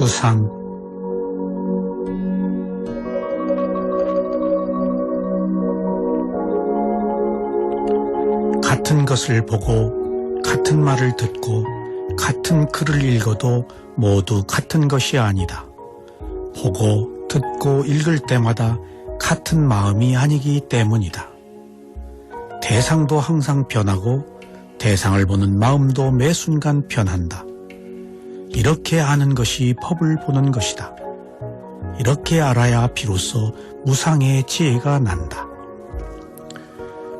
우상 같은 것을 보고 같은 말을 듣고 같은 글을 읽어도 모두 같은 것이 아니다. 보고 듣고 읽을 때마다 같은 마음이 아니기 때문이다. 대상도 항상 변하고 대상을 보는 마음도 매 순간 변한다. 이렇게 아는 것이 법을 보는 것이다. 이렇게 알아야 비로소 무상의 지혜가 난다.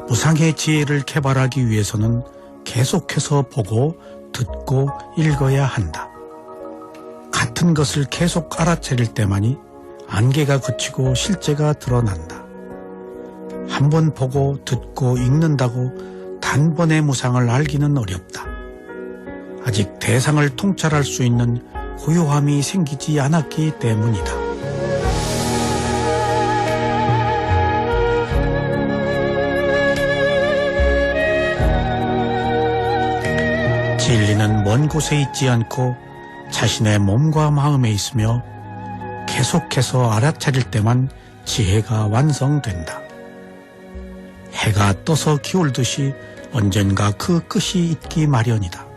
무상의 지혜를 개발하기 위해서는 계속해서 보고 듣고 읽어야 한다. 같은 것을 계속 알아차릴 때만이 안개가 그치고 실제가 드러난다. 한 번 보고 듣고 읽는다고 단번에 무상을 알기는 어렵다. 아직 대상을 통찰할 수 있는 고요함이 생기지 않았기 때문이다. 진리는 먼 곳에 있지 않고 자신의 몸과 마음에 있으며 계속해서 알아차릴 때만 지혜가 완성된다. 해가 떠서 기울듯이 언젠가 그 끝이 있기 마련이다.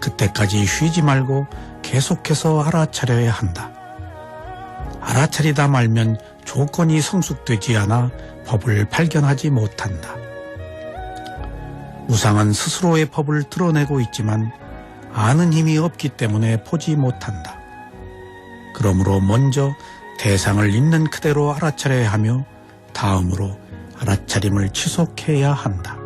그때까지 쉬지 말고 계속해서 알아차려야 한다. 알아차리다 말면 조건이 성숙되지 않아 법을 발견하지 못한다. 우상은 스스로의 법을 드러내고 있지만 아는 힘이 없기 때문에 보지 못한다. 그러므로 먼저 대상을 있는 그대로 알아차려야 하며 다음으로 알아차림을 지속해야 한다.